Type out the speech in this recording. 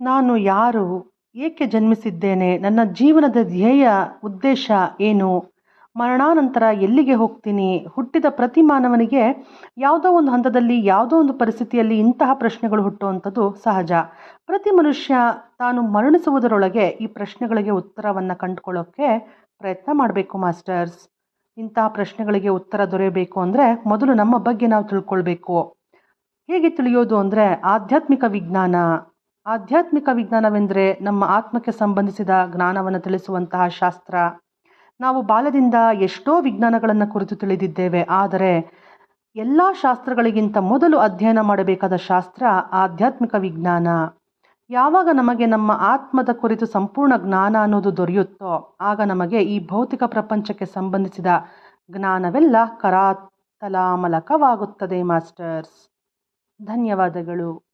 ನಾನು ಯಾರು? ಏಕೆ ಜನ್ಮಿಸಿದ್ದೇನೆ? ನನ್ನ ಜೀವನದ ಧ್ಯೇಯ ಉದ್ದೇಶ ಏನು? ಮರಣಾನಂತರ ಎಲ್ಲಿಗೆ ಹೋಗ್ತೀನಿ? ಹುಟ್ಟಿದ ಪ್ರತಿ ಮಾನವನಿಗೆ ಯಾವುದೋ ಒಂದು ಹಂತದಲ್ಲಿ, ಯಾವುದೋ ಒಂದು ಪರಿಸ್ಥಿತಿಯಲ್ಲಿ ಇಂತಹ ಪ್ರಶ್ನೆಗಳು ಹುಟ್ಟುವಂಥದ್ದು ಸಹಜ. ಪ್ರತಿ ಮನುಷ್ಯ ತಾನು ಮರಣಿಸುವುದರೊಳಗೆ ಈ ಪ್ರಶ್ನೆಗಳಿಗೆ ಉತ್ತರವನ್ನು ಕಂಡುಕೊಳ್ಳೋಕ್ಕೆ ಪ್ರಯತ್ನ ಮಾಡಬೇಕು, ಮಾಸ್ಟರ್ಸ್. ಇಂತಹ ಪ್ರಶ್ನೆಗಳಿಗೆ ಉತ್ತರ ದೊರೆಯಬೇಕು ಅಂದರೆ ಮೊದಲು ನಮ್ಮ ಬಗ್ಗೆ ನಾವು ತಿಳ್ಕೊಳ್ಬೇಕು. ಹೇಗೆ ತಿಳಿಯೋದು ಅಂದರೆ ಆಧ್ಯಾತ್ಮಿಕ ವಿಜ್ಞಾನ. ಆಧ್ಯಾತ್ಮಿಕ ವಿಜ್ಞಾನವೆಂದರೆ ನಮ್ಮ ಆತ್ಮಕ್ಕೆ ಸಂಬಂಧಿಸಿದ ಜ್ಞಾನವನ್ನು ತಿಳಿಸುವಂತಹ ಶಾಸ್ತ್ರ. ನಾವು ಬಾಲ್ಯದಿಂದ ಎಷ್ಟೋ ವಿಜ್ಞಾನಗಳನ್ನು ಕುರಿತು ತಿಳಿದಿದ್ದೇವೆ, ಆದರೆ ಎಲ್ಲ ಶಾಸ್ತ್ರಗಳಿಗಿಂತ ಮೊದಲು ಅಧ್ಯಯನ ಮಾಡಬೇಕಾದ ಶಾಸ್ತ್ರ ಆಧ್ಯಾತ್ಮಿಕ ವಿಜ್ಞಾನ. ಯಾವಾಗ ನಮಗೆ ನಮ್ಮ ಆತ್ಮದ ಕುರಿತು ಸಂಪೂರ್ಣ ಜ್ಞಾನ ಅನ್ನೋದು ದೊರೆಯುತ್ತೋ, ಆಗ ನಮಗೆ ಈ ಭೌತಿಕ ಪ್ರಪಂಚಕ್ಕೆ ಸಂಬಂಧಿಸಿದ ಜ್ಞಾನವೆಲ್ಲ ಕರಾತಲಾಮಲಕವಾಗುತ್ತದೆ, ಮಾಸ್ಟರ್ಸ್. ಧನ್ಯವಾದಗಳು.